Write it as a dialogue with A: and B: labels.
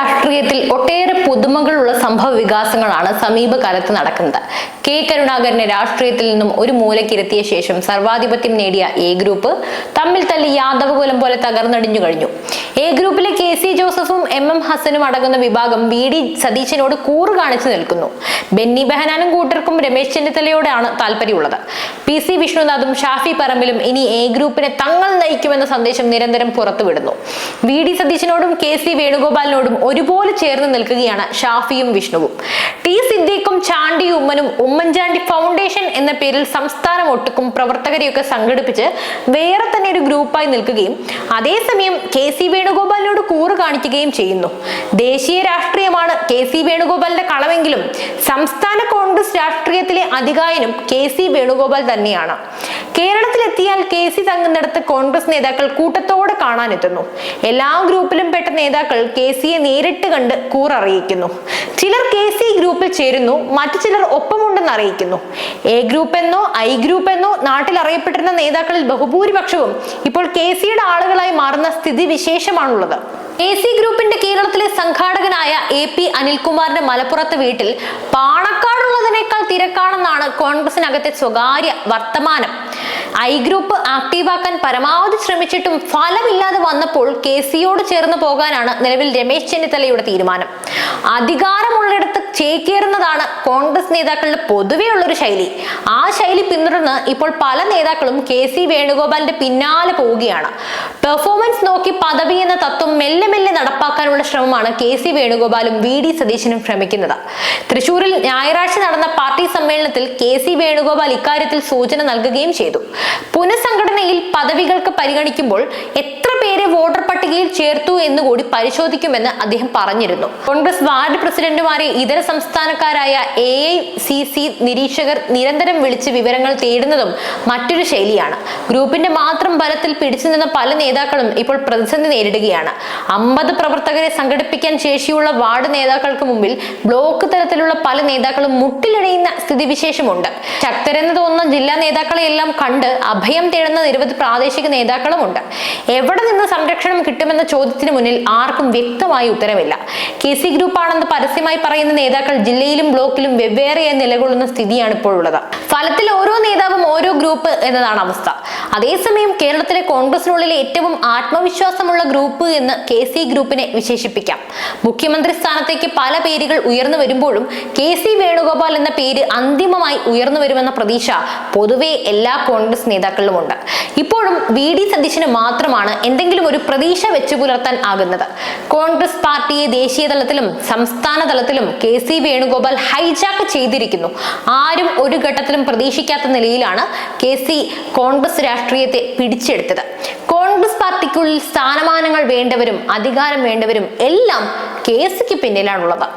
A: আসবে രാഷ്ട്രീയത്തിൽ ഒട്ടേറെ പുതുമകളുള്ള സംഭവ വികാസങ്ങളാണ് സമീപകാലത്ത് നടക്കുന്നത്. കെ. കരുണാകരനെ രാഷ്ട്രീയത്തിൽ നിന്നും ഒരു മൂലക്കിരുത്തിയ ശേഷം സർവാധിപത്യം നേടിയ എ ഗ്രൂപ്പ് തമ്മിൽ തല്ലി യാദവ കുലം പോലെ തകർന്നടിഞ്ഞു കഴിഞ്ഞു. എ ഗ്രൂപ്പിലെ കെ സി ജോസഫും എം എം ഹസനും അടങ്ങുന്ന വിഭാഗം വി ഡി സതീശനോട് കൂറ് കാണിച്ചു നിൽക്കുന്നു. ബെന്നി ബെഹനാനും കൂട്ടർക്കും രമേശ് ചെന്നിത്തലയോടാണ് താല്പര്യമുള്ളത്. പി സി വിഷ്ണുനാഥും ഷാഫി പറമ്പിലും ഇനി എ ഗ്രൂപ്പിനെ തങ്ങൾ നയിക്കുമെന്ന സന്ദേശം നിരന്തരം പുറത്തുവിടുന്നു. വി ഡി സതീശനോടും കെ സി വേണുഗോപാലിനോടും ഒരുപോലെ ചേർന്ന് നിൽക്കുകയാണ് ഷാഫിയും വിഷ്ണുവും. ടി സിദ്ദീഖും ചാണ്ടി ഉമ്മനും ഉമ്മൻചാണ്ടി ഫൗണ്ടേഷൻ എന്ന പേരിൽ സംസ്ഥാനം ഒട്ടുക്കും പ്രവർത്തകരെയൊക്കെ സംഘടിപ്പിച്ച് വേറെ തന്നെ ഒരു ഗ്രൂപ്പായി നിൽക്കുകയും അതേസമയം കെ സി വേണുഗോപാലിനോട് കൂറ് കാണിക്കുകയും ചെയ്യുന്നു. ദേശീയ രാഷ്ട്രീയമാണ് കെ സി വേണുഗോപാലിന്റെ കളമെങ്കിലും സംസ്ഥാന കോൺഗ്രസ് രാഷ്ട്രീയത്തിലെ അധികായനും കെ സി വേണുഗോപാൽ തന്നെയാണ്. കേരളത്തിലെത്തിയാൽ കെ സി തങ്ങുന്നിടത്ത് കോൺഗ്രസ് നേതാക്കൾ കൂട്ടത്തോടെ കാണാനെത്തുന്നു. എല്ലാ ഗ്രൂപ്പിലും പെട്ട നേതാക്കൾ കെ സിയെ നേരിട്ട് കണ്ട് കൂററിയിക്കുന്നു. ചിലർ കെ സി ഗ്രൂപ്പിൽ ചേരുന്നു മറ്റു ചിലർ ഒപ്പമുണ്ടെന്ന് അറിയിക്കുന്നു. എ ഗ്രൂപ്പ് എന്നോ ഐ ഗ്രൂപ്പ് എന്നോ നാട്ടിൽ അറിയപ്പെട്ടിരുന്ന നേതാക്കളിൽ ബഹുഭൂരിപക്ഷവും ഇപ്പോൾ കെ സിയുടെ ആളുകളായി മാറുന്ന സ്ഥിതി വിശേഷമാണുള്ളത്. എ സി ഗ്രൂപ്പിന്റെ കേരളത്തിലെ സംഘാടകനായ എ പി അനിൽകുമാറിന്റെ മലപ്പുറത്ത് വീട്ടിൽ പാണക്കാടുള്ളതിനേക്കാൾ തിരക്കാണെന്നാണ് കോൺഗ്രസിനകത്തെ സ്വകാര്യ വർത്തമാനം. ഐ ഗ്രൂപ്പ് ആക്റ്റീവാക്കാൻ പരമാവധി ശ്രമിച്ചിട്ടും ഫലമില്ലാതെ വന്നപ്പോൾ കെ സിയോട് ചേർന്ന് പോകാനാണ് നിലവിൽ രമേശ് ചെന്നിത്തലയുടെ തീരുമാനം. അധികാരമുള്ളിടത്ത് ചേക്കേറുന്നതാണ് കോൺഗ്രസ് നേതാക്കളുടെ പൊതുവെയുള്ളൊരു ശൈലി. ആ ശൈലി പിന്തുടർന്ന് ഇപ്പോൾ പല നേതാക്കളും കെ സി വേണുഗോപാലിന്റെ പിന്നാലെ പോവുകയാണ്. പെർഫോമൻസ് നോക്കി പദവി എന്ന തത്വം മെല്ലെ മെല്ലെ നടപ്പാക്കാനുള്ള ശ്രമമാണ് കെ സി വേണുഗോപാലും വി ഡി സതീശനും ശ്രമിക്കുന്നത്. തൃശൂരിൽ ഞായറാഴ്ച നടന്ന പാർട്ടി സമ്മേളനത്തിൽ കെ സി വേണുഗോപാൽ ഇക്കാര്യത്തിൽ സൂചന നൽകുകയും ചെയ്തു. പുനഃസംഘടനയിൽ പദവികൾക്ക് പരിഗണിക്കുമ്പോൾ എത്ര പേരെ വോട്ടർ പട്ടികയിൽ ചേർത്തു എന്നുകൂടി പരിശോധിക്കുമെന്ന് അദ്ദേഹം പറഞ്ഞിരുന്നു. കോൺഗ്രസ് വാർഡ് പ്രസിഡന്റുമാരെ ഇതര സംസ്ഥാനക്കാരായ എ ഐ സി സി നിരീക്ഷകർ നിരന്തരം വിളിച്ച് വിവരങ്ങൾ തേടുന്നതും മറ്റൊരു ശൈലിയാണ്. ഗ്രൂപ്പിന്റെ മാത്രം ബലത്തിൽ പിടിച്ചു നിന്ന പല നേതാക്കളും ഇപ്പോൾ പ്രതിസന്ധി നേരിടുകയാണ്. അമ്പത് പ്രവർത്തകരെ സംഘടിപ്പിക്കാൻ ശേഷിയുള്ള വാർഡ് നേതാക്കൾക്ക് മുമ്പിൽ ബ്ലോക്ക് തലത്തിലുള്ള പല നേതാക്കളും മുട്ടിലടയുന്ന സ്ഥിതിവിശേഷമുണ്ട്. ശക്തരെന്ന് തോന്നുന്ന ജില്ലാ നേതാക്കളെയെല്ലാം കണ്ട് അഭയം തേടുന്ന നിരവധി പ്രാദേശിക നേതാക്കളുമുണ്ട്. എവിടെ നിന്ന് സംരക്ഷണം കിട്ടുമെന്ന ചോദ്യത്തിന് മുന്നിൽ ആർക്കും വ്യക്തമായ ഉത്തരവില്ല കെ സി ഗ്രൂപ്പാണെന്ന് പരസ്യമായി പറയുന്ന നേതാക്കൾ ജില്ലയിലും ബ്ലോക്കിലും വെവ്വേറെയായി നിലകൊള്ളുന്ന സ്ഥിതിയാണ് ഇപ്പോൾ ഉള്ളത് ഫലത്തിൽ ഓരോ നേതാവും ഓരോ ഗ്രൂപ്പ് എന്നതാണ് അവസ്ഥ. അതേസമയം കേരളത്തിലെ കോൺഗ്രസിനുള്ളിലെ ഏറ്റവും ആത്മവിശ്വാസമുള്ള ഗ്രൂപ്പ് എന്ന് കെ സി ഗ്രൂപ്പിനെ വിശേഷിപ്പിക്കാം. മുഖ്യമന്ത്രി സ്ഥാനത്തേക്ക് പല പേരുകൾ ഉയർന്നു വരുമ്പോഴും കെ സി വേണുഗോപാൽ എന്ന പേര് അന്തിമമായി ഉയർന്നു വരുമെന്ന പ്രതീക്ഷ പൊതുവെ എല്ലാ കോൺഗ്രസ് നേതാക്കളിലുമുണ്ട്. ഇപ്പോഴും വി ഡി സതീശന് മാത്രമാണ് എന്തെങ്കിലും ഒരു പ്രതീക്ഷ വെച്ചു പുലർത്താൻ ആകുന്നത്. കോൺഗ്രസ് പാർട്ടിയെ ദേശീയ തലത്തിലും സംസ്ഥാന തലത്തിലും കെ സി വേണുഗോപാൽ ഹൈജാക്ക് ചെയ്തിരിക്കുന്നു. ആരും ഒരു ഘട്ടത്തിലും പ്രതീക്ഷിക്കാത്ത നിലയിലാണ് കെ സി കോൺഗ്രസ് രാഷ്ട്രീയത്തെ പിടിച്ചെടുത്തത്. കോൺഗ്രസ് പാർട്ടിക്കുള്ളിൽ സ്ഥാനമാനങ്ങൾ വേണ്ടവരും അധികാരം വേണ്ടവരും എല്ലാം കെ സിക്ക് പിന്നിലാണുള്ളത്.